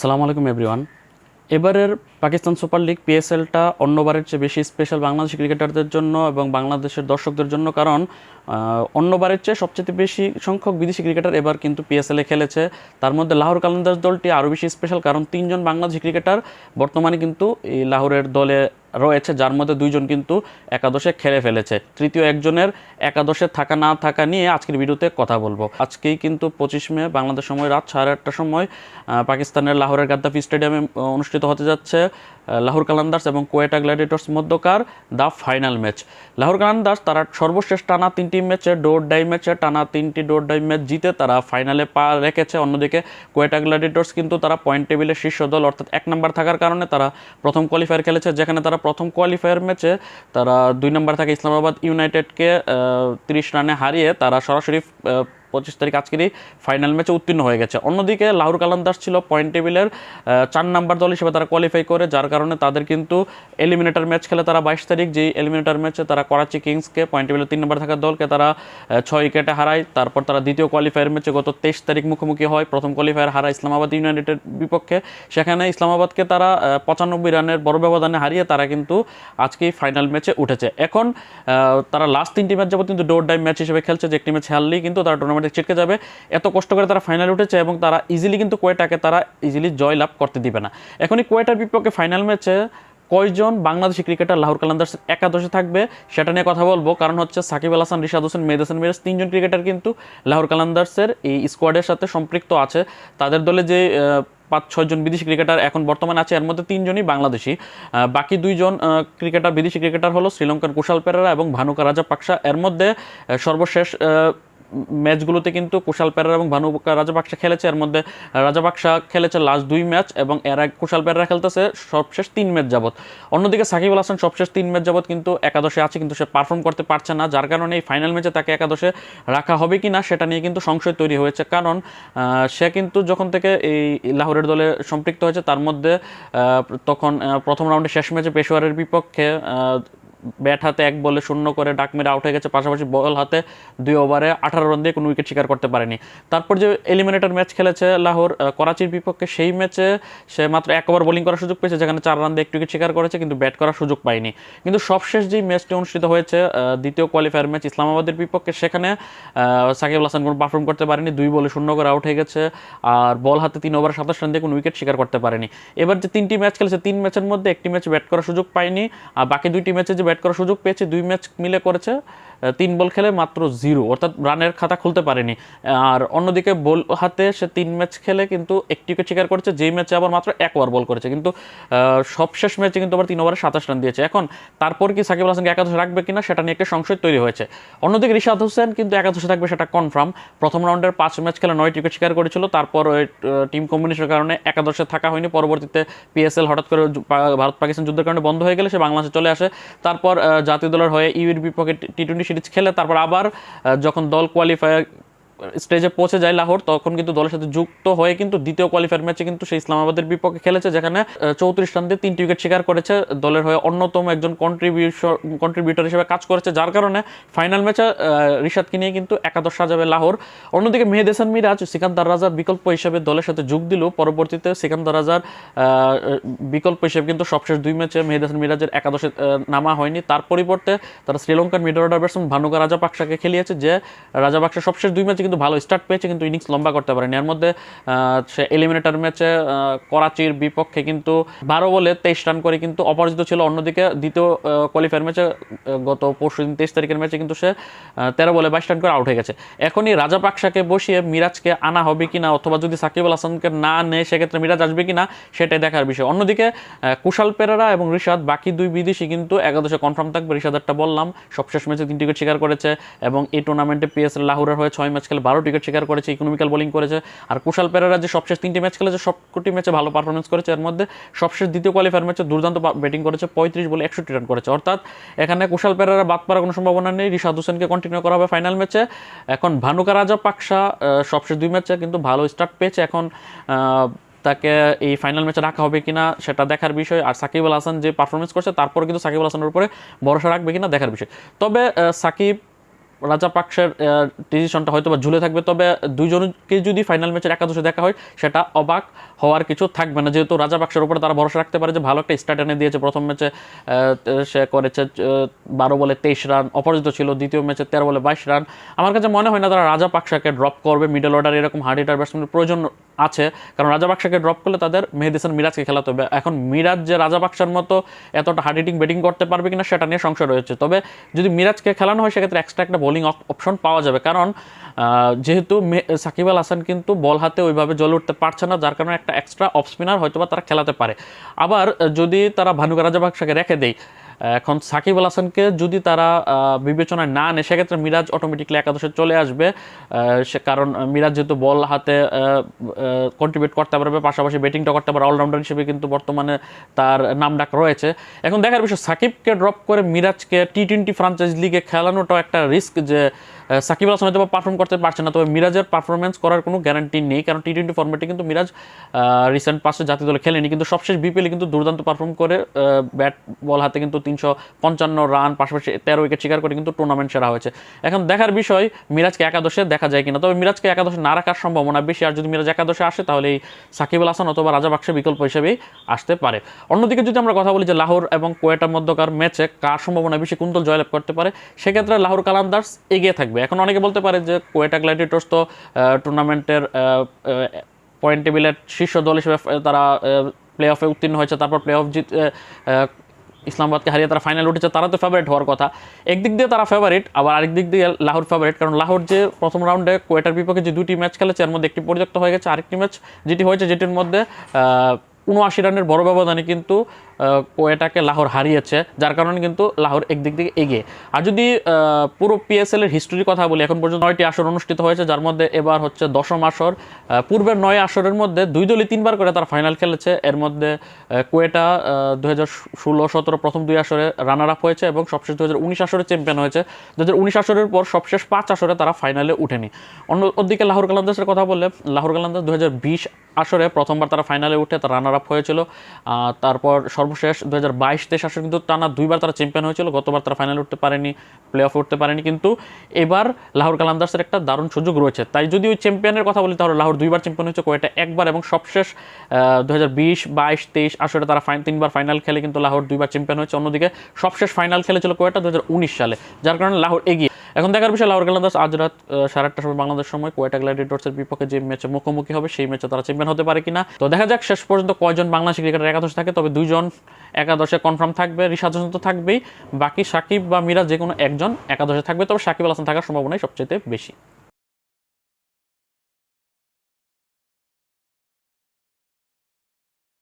সালাম আলাইকুম এভরিওয়ান এবারের পাকিস্তান সুপার লিগ পিএসএলটা অন্যবারের চেয়ে বেশি স্পেশাল বাংলাদেশি ক্রিকেটারদের জন্য এবং বাংলাদেশের দর্শকদের জন্য, কারণ অন্যবারের চেয়ে সবচেয়ে বেশি সংখ্যক বিদেশি ক্রিকেটার এবার কিন্তু পিএসএলে খেলেছে। তার মধ্যে লাহোর কালান্দার্স দলটি আরও বেশি স্পেশাল কারণ তিনজন বাংলাদেশি ক্রিকেটার বর্তমানে কিন্তু এই লাহোরের দলে রয়েছে, যার মধ্যে দুইজন কিন্তু একাদশে খেলে ফেলেছে। তৃতীয় একজনের একাদশে থাকা না থাকা নিয়ে আজকের ভিডিওতে কথা বলব। আজকেই কিন্তু পঁচিশ মে, বাংলাদেশ সময় রাত সাড়ে আটটার সময় পাকিস্তানের লাহোরের গাদ্দাফি স্টেডিয়ামে অনুষ্ঠিত হতে যাচ্ছে লাহোর কালান্দার্স এবং কোয়েটা গ্ল্যাডিয়েটর্স মধ্যকার the final match. Lahore Qalandars তারা সর্বশেষ টানা তিনটি ম্যাচে ডোর ডাই ম্যাচে, টানা তিনটি ডোর ডাই ম্যাচ জিতে তারা ফাইনালে পা রেখেছে। অন্যদিকে কোয়েটা গ্ল্যাডিয়েটর্স কিন্তু তারা পয়েন্ট টেবিলের শীর্ষ দল, অর্থাৎ এক নম্বর থাকার কারণে তারা প্রথম কোয়ালিফায়ার খেলেছে, যেখানে তারা প্রথম কোয়ালিফায়ার ম্যাচে তারা দুই নম্বর থাকে ইসলামাবাদ ইউনাইটেডকে তিরিশ রানে হারিয়ে তারা সরাসরি পঁচিশ তারিখ আজকেরই ফাইনাল ম্যাচে উত্তীর্ণ হয়ে গেছে। অন্যদিকে লাহোর কালান্দার্স ছিল পয়েন্ট টেবিলের চার নাম্বার দল হিসেবে তারা কোয়ালিফাই করে, যার কারণে তাদের কিন্তু এলিমিনেটর ম্যাচ খেলে তারা বাইশ তারিখ, যেই এলিমিনেটর ম্যাচে তারা করাচি কিংসকে পয়েন্ট টেবিলের তিন নম্বর থাকা দলকে তারা ছয় উইকেটে হারায়। তারপর তারা দ্বিতীয় কোয়ালিফায়ার ম্যাচে গত তেইশ তারিখ মুখোমুখি হয়। প্রথম কোয়ালিফায়ার হারায় ইসলামাবাদ ইউনাইটেডের বিপক্ষে। সেখানে ইসলামাবাদকে তারা পঁচানব্বই রানের বড় ব্যবধানে হারিয়ে তারা কিন্তু আজকেই ফাইনাল ম্যাচে উঠেছে। এখন তারা লাস্ট তিনটি ম্যাচ যাবত কিন্তু ডোর ডাইম ম্যাচ হিসেবে খেলছে, যে একটি ম্যাচ হারলেই কিন্তু তারা টুর্নামেন্টে ছিটকে যাবে। এত কষ্ট করে তারা ফাইনাল উঠেছে এবং তারা ইজিলি কিন্তু কোয়েটাকে তারা ইজিলি জয় লাভ করতে দিবে না। এখনই কোয়েটার বিপক্ষে ফাইনাল ম্যাচে কয়জন বাংলাদেশি ক্রিকেটার লাহোর কালান্দার্স একাদশে থাকবে সেটা নিয়ে কথা বলব। কারণ হচ্ছে সাকিব আল হাসান, রিশাদ হোসেন, মেহেদ হাসান মিরাজ তিনজন ক্রিকেটার কিন্তু লাহোর কালান্দার্সের এই স্কোয়াডের সাথে সম্পৃক্ত আছে। তাদের দলে যে পাঁচ ছয়জন বিদেশি ক্রিকেটার এখন বর্তমানে আছে, এর মধ্যে তিনজনই বাংলাদেশি। বাকি দুইজন ক্রিকেটার বিদেশি ক্রিকেটার হলো শ্রীলঙ্কার কুশাল পেরেরা এবং ভানুকা রাজা পাকসা। এর মধ্যে সর্বশেষ ম্যাচগুলোতে কিন্তু কুশাল পেরেরা এবং ভানু রাজাপাকসা খেলেছে। এর মধ্যে রাজাপাকসা খেলেছে লাস্ট দুই ম্যাচ এবং এর আগে কুশাল পেরেরা খেলতেছে সবশেষ তিন ম্যাচ যাবত অন্যদিকে সাকিব আল হাসান সবশেষ তিন ম্যাচ যাবত কিন্তু একাদশে আছে, কিন্তু সে পারফর্ম করতে পারছে না, যার কারণে এই ফাইনাল ম্যাচে তাকে একাদশে রাখা হবে কি না সেটা নিয়ে কিন্তু সংশয় তৈরি হয়েছে। কারণ সে কিন্তু যখন থেকে এই লাহোরের দলে সম্পৃক্ত হয়েছে, তার মধ্যে তখন প্রথম রাউন্ডে শেষ ম্যাচে পেশোয়ারের বিপক্ষে ব্যাট হাতে এক বলে শূন্য করে ডাক মেরে আউট হয়ে গেছে। পাশাপাশি বল হাতে দুই ওভারে আঠারো রান দিয়ে কোনো উইকেট শিকার করতে পারেনি। তারপর যে এলিমিনেটর ম্যাচ খেলেছে লাহোর করাচির বিপক্ষে সেই ম্যাচে সে মাত্র এক ওভার বোলিং করার সুযোগ পেয়েছে, যেখানে চার রান দিয়ে একটু উইকেট শিকার করেছে, কিন্তু ব্যাট করার সুযোগ পায়নি। কিন্তু সবশেষ যেই ম্যাচটি অনুষ্ঠিত হয়েছে দ্বিতীয় কোয়ালিফায়ার ম্যাচ ইসলামাবাদের বিপক্ষে, সেখানে সাকিব হাসান কোনো পারফর্ম করতে পারেনি, দুই বলে শূন্য করে আউট হয়ে গেছে, আর বল হাতে তিন ওভার সাতাশ রান দিয়ে কোনো উইকেট শিকার করতে পারেনি। এবার যে তিনটি ম্যাচ খেলেছে, তিন ম্যাচের মধ্যে একটি ম্যাচ ব্যাট করার সুযোগ পায়নি, আর বাকি দুইটি ম্যাচে যে করার সুযোগ পেয়েছে দুই ম্যাচ মিলে করেছে। তিন বল খেলে মাত্র জিরো। অর্থাৎ রানের খাতা খুলতে পারেনি। আর অন্যদিকে বল হাতে সে তিন ম্যাচ খেলে কিন্তু একটি উইকেট শিকার করেছে। যেই ম্যাচে আবার মাত্র এক ওভার বল করেছে। কিন্তু সবশেষ ম্যাচে কিন্তু আবার তিন ওভারে সাতাশ রান দিয়েছে। এখন তারপর কি সাকিব হাসানকে একাদশে রাখবে কিনা সেটা নিয়ে একটা সংশয় তৈরি হয়েছে। অন্যদিকে রিশাদ হোসেন কিন্তু একাদশে থাকবে সেটা কনফার্ম প্রথম রাউন্ডের পাঁচ ম্যাচ খেলে নয় উইকেট শিকার করেছিল। তারপর টিম কম্বিনেশনের কারণে একাদশে থাকা হয়নি। পরবর্তীতে পিএসএল হঠাৎ করে ভারত পাকিস্তান যুদ্ধের কারণে বন্ধ হয়ে গেলে সে বাংলাদেশে চলে আসে। তারপর জাতীয় দলের হয়ে ইউর বিপক্ষে টি টোয়েন্টি সিরিজ খেলে তারপর আবার যখন দল কোয়ালিফায়ার স্টেজে পৌঁছে যায় লাহোর, তখন কিন্তু দলের সাথে যুক্ত হয়ে কিন্তু দ্বিতীয় কোয়ালিফায়ার ম্যাচে কিন্তু সে ইসলামাবাদের বিপক্ষে খেলেছে, যেখানে চৌত্রিশ রান দিয়ে তিনটি উইকেট শিকার করেছে দলের হয়ে অন্যতম একজন কন্ট্রিবিউশন কন্ট্রিবিউটর হিসেবে কাজ করেছে, যার কারণে ফাইনাল ম্যাচে রিশাদকে নিয়ে কিন্তু একাদশ সাজাবে লাহোর। অন্যদিকে মেহেদ হাসান মিরাজ, সিকান্দার রাজার বিকল্প হিসেবে দলের সাথে যোগ দিল, পরবর্তীতে সিকান্দার রাজার বিকল্প হিসেবে কিন্তু সবশেষ দুই ম্যাচে মেহেদ হাসান মিরাজের একাদশে নামা হয়নি। তার পরিবর্তে তারা শ্রীলঙ্কার মিডল অর্ডার ব্যাটসম্যান ভানুকা রাজা পাকসাকে খেলিয়েছে, যে রাজা পাকসা সবশেষ দুই ম্যাচে কিন্তু ভালো স্টার্ট পেয়েছে, কিন্তু ইনিংস লম্বা করতে পারেনি। এর মধ্যে সে এলিমিনেটর ম্যাচে করাচির বিপক্ষে কিন্তু বারো বলে তেইশ রান করে কিন্তু অপরাজিত ছিল। অন্যদিকে দ্বিতীয় কোয়ালিফায়ার ম্যাচে গত পরশু দিন তেইশ তারিখের ম্যাচে কিন্তু সে তেরো বলে বাইশ রান করে আউট হয়ে গেছে। এখনই রাজা পাকসাকে বসিয়ে মিরাজকে আনা হবে কিনা অথবা যদি সাকিব আল হাসানকে না নেয়, সেক্ষেত্রে মিরাজ আসবে কিনা, সেটাই দেখার বিষয়। অন্যদিকে কুশাল পেরেরা এবং রিশাদ, বাকি দুই বিদেশি কিন্তু একাদশে কনফার্ম থাকবে। রিশাদারটা বললাম, সবশেষ ম্যাচে তিনটি উইকেট শিকার করেছে এবং এই টুর্নামেন্টে পিএসএল লাহোরের হয়ে ছয় ম্যাচ খেলে বারো উইকেট শিকার করেছে ইকোনমিক্যাল বোলিং করেছে। আর কুশাল পেরেরা যে সবশেষ তিনটি ম্যাচ খেলেছে, সবকটি ম্যাচে ভালো পারফরমেন্স করেছে। এর মধ্যে সবশেষ দ্বিতীয় কোয়ালিফায়ার ম্যাচে দুর্দান্ত ব্যাটিং করেছে, পঁয়ত্রিশ বলে একষট্টি রান করেছে। অর্থাৎ এখানে কুশাল পেরেরা বাদ পাওয়ার কোনো সম্ভাবনা নেই। রিশাদ হোসেনকে কন্টিনিউ করা হবে ফাইনাল ম্যাচে এখন ভানুকা রাজা পাকসা সবশেষ দুই ম্যাচে কিন্তু ভালো স্টার্ট পেয়েছে। এখন তাকে এই ফাইনাল ম্যাচে রাখা হবে কিনা সেটা দেখার বিষয়। আর সাকিব আল হাসান যে পারফরমেন্স করছে তারপরে কিন্তু সাকিব আল হাসানের উপরে ভরসা রাখবে কিনা দেখার বিষয়। তবে সাকিব রাজা পাকসের ডিসিশনটা হয়তো বা ঝুলে থাকবে, তবে দুইজনকে যদি ফাইনাল ম্যাচের একাদশে দেখা হয়, সেটা অবাক হওয়ার কিছু থাকবে না। যেহেতু রাজাপাকসের উপরে তারা ভরসা রাখতে পারে যে ভালো একটা স্টার্ট এনে দিয়েছে প্রথম ম্যাচে সে করেছে বারো বলে তেইশ রান অপরাজিত ছিল দ্বিতীয় ম্যাচে তেরো বলে বাইশ রান আমার কাছে মনে হয় না তারা রাজা পাকসাকে ড্রপ করবে মিডল অর্ডার এরকম হার্ড হিটার ব্যাটসম্যানের প্রয়োজন আছে, কারণ রাজা বাক্সাকে ড্রপ করলে তাদের মেহেদি মিরাজকে খেলাতে হবে। এখন মিরাজ যে রাজা বাক্সার মতো এতটা হার্ড হিটিং ব্যাটিং করতে পারবে কিনা, সেটা নিয়ে সংশয় রয়েছে। তবে যদি মিরাজকে খেলানো হয়, সেক্ষেত্রে এক্সট্রা একটা বোলিং অপশন পাওয়া যাবে। কারণ যেহেতু সাকিব আল হাসান কিন্তু বল হাতে ওইভাবে জল উঠতে পারছে না, যার কারণে একটা এক্সট্রা অফ স্পিনার হয়তো বা তারা খেলাতে পারে। আবার, যদি তারা ভানুকা রাজা বাক্সাকে রেখে দেয় এখন সাকিব আল হাসানকে যদি তারা বিবেচনায় না নেয়, সেক্ষেত্রে মিরাজ অটোমেটিকলি একাদশে চলে আসবে। সে কারণ মিরাজ যেহেতু বল হাতে কন্ট্রিবিউট করতে পারবে, পাশাপাশি ব্যাটিংটা করতে পারে অলরাউন্ডার হিসেবে কিন্তু বর্তমানে তার নাম ডাক রয়েছে। এখন দেখার বিষয়, সাকিবকে ড্রপ করে মিরাজকে টি টোয়েন্টি ফ্রাঞ্চাইজ লিগে খেলানোটাও একটা রিস্ক যে সাকিব আল হাসান হয়তো পারফর্ম করতে পারছে না, তবে মিরাজের পারফরমেন্স করার কোনো গ্যারান্টি নেই, কারণ টি টোয়েন্টি ফর্মেটে কিন্তু মিরাজ রিসেন্ট পাশে জাতীয় দলে খেলেনি, কিন্তু সবশেষ বিপিএলে কিন্তু দুর্দান্ত পারফর্ম করে ব্যাট বল হাতে কিন্তু তিনশো পঞ্চান্ন রান, পাশাপাশি তেরো উইকেট শিকার করে কিন্তু টুর্নামেন্ট সেরা হয়েছে। এখন দেখার বিষয়, মিরাজকে একাদশে দেখা যায় কিনা? তবে মিরাজকে একাদশে না রাখার সম্ভাবনা বেশি, আর যদি মিরাজ একাদশে আসে তাহলে এই সাকিব আল হাসান অথবা রাজা বিকল্প হিসেবেই আসতে পারে। অন্যদিকে যদি আমরা কথা বলি যে লাহোর এবং কোয়েটার মধ্যকার ম্যাচে কার সম্ভাবনা বেশি কুন্তল জয়লাভ করতে পারে, সেক্ষেত্রে লাহোর কালান্দার্স এগিয়ে থাকবে। এখন অনেকে বলতে পারে যে কোয়েটা গ্ল্যাডিয়েটর্স তো টুর্নামেন্টের পয়েন্ট টেবিলের শীর্ষ দল হিসেবে তারা প্লে অফে উত্তীর্ণ হয়েছে, তারপর প্লে অফ জিত ইসলামাবাদকে হারিয়ে তারা ফাইনাল উঠেছে, তারা তো ফেভারিট হওয়ার কথা। একদিক দিয়ে তারা ফেভারিট আবার আরেক দিক দিয়ে লাহোর ফেভারিট কারণ লাহোর যে প্রথম রাউন্ডে কোয়েটার বিপক্ষে যে দুটি ম্যাচ খেলেছে, এর মধ্যে একটি পর্যাপ্ত হয়ে গেছে, আরেকটি ম্যাচ যেটি হয়েছে, যেটির মধ্যে উনআশি রানের বড় ব্যবধানে কিন্তু কোয়েটাকে লাহোর হারিয়েছে, যার কারণে কিন্তু লাহোর একদিক থেকে এগিয়ে। আর যদি পুরো পিএসএল এর হিস্টোরির কথা বলি, এখন পর্যন্ত নয়টি আসর অনুষ্ঠিত হয়েছে, যার মধ্যে এবার হচ্ছে দশম আসর পূর্বের নয় আসরের মধ্যে দুই দলই তিনবার করে তারা ফাইনাল খেলেছে। এর মধ্যে কোয়েটা দু হাজার ষোলো সতেরো প্রথম দুই আসরে রানার আপ হয়েছে এবং সবশেষ দু হাজার উনিশ আসরে চ্যাম্পিয়ন হয়েছে। দু হাজার উনিশ আসরের পর সবশেষ পাঁচ আসরে তারা ফাইনালে উঠেনি। অন্য ওদিকে লাহোর কালান্দাসের কথা বললে, লাহোর কালান্দাস দু হাজার বিশ আসরে প্রথমবার তারা ফাইনালে উঠে তারা রানার আপ হয়েছিল তারপর সর্বশেষ দু হাজার বাইশ তেইশ আসলে কিন্তু টানা দুইবার তারা চ্যাম্পিয়ন হয়েছিল, গতবার তারা ফাইনাল উঠতে পারেনি প্লে অফ উঠতে পারেনি, কিন্তু এবার লাহোর কালান্দার্সের একটা দারুণ সুযোগ রয়েছে। তাই যদি ওই চ্যাম্পিয়নের কথা বলি, তাহলে লাহোর দুইবার চ্যাম্পিয়ন হয়েছে কোয়েটা একবার এবং সবশেষ দু হাজার বিশ বাইশ তেইশ আসলে তারা ফাইন তিনবার ফাইনাল খেলে কিন্তু লাহোর দুইবার চ্যাম্পিয়ন হয়েছে। অন্যদিকে সবশেষ ফাইনাল খেলেছিল কোয়েটা দু হাজার উনিশ সালে। যার কারণে লাহোর এগিয়ে এখন দেখার বিষয়, লাহোর কালান্দাস আজ রাত সাড়ে আটটার সময় বাংলাদেশ সময় কোয়েটা গ্ল্যাডিয়েটর্সের বিপক্ষে যে ম্যাচে মুখোমুখি হবে, সেই ম্যাচে তারা চ্যাম্পিয়ন হতে পারে কিনা। তো দেখা যাক, শেষ পর্যন্ত কয়জন বাংলাদেশ ক্রিকেটার একাদশ থাকে, তবে দুইজন একাদশে কনফার্ম থাকবে, রিশাদ হোসেন তো থাকবেই। বাকি সাকিব বা মিরাজ যে কোনো একজন একাদশে থাকবে, তবে সাকিব আল হাসান থাকার সম্ভাবনাই সবচেয়ে বেশি।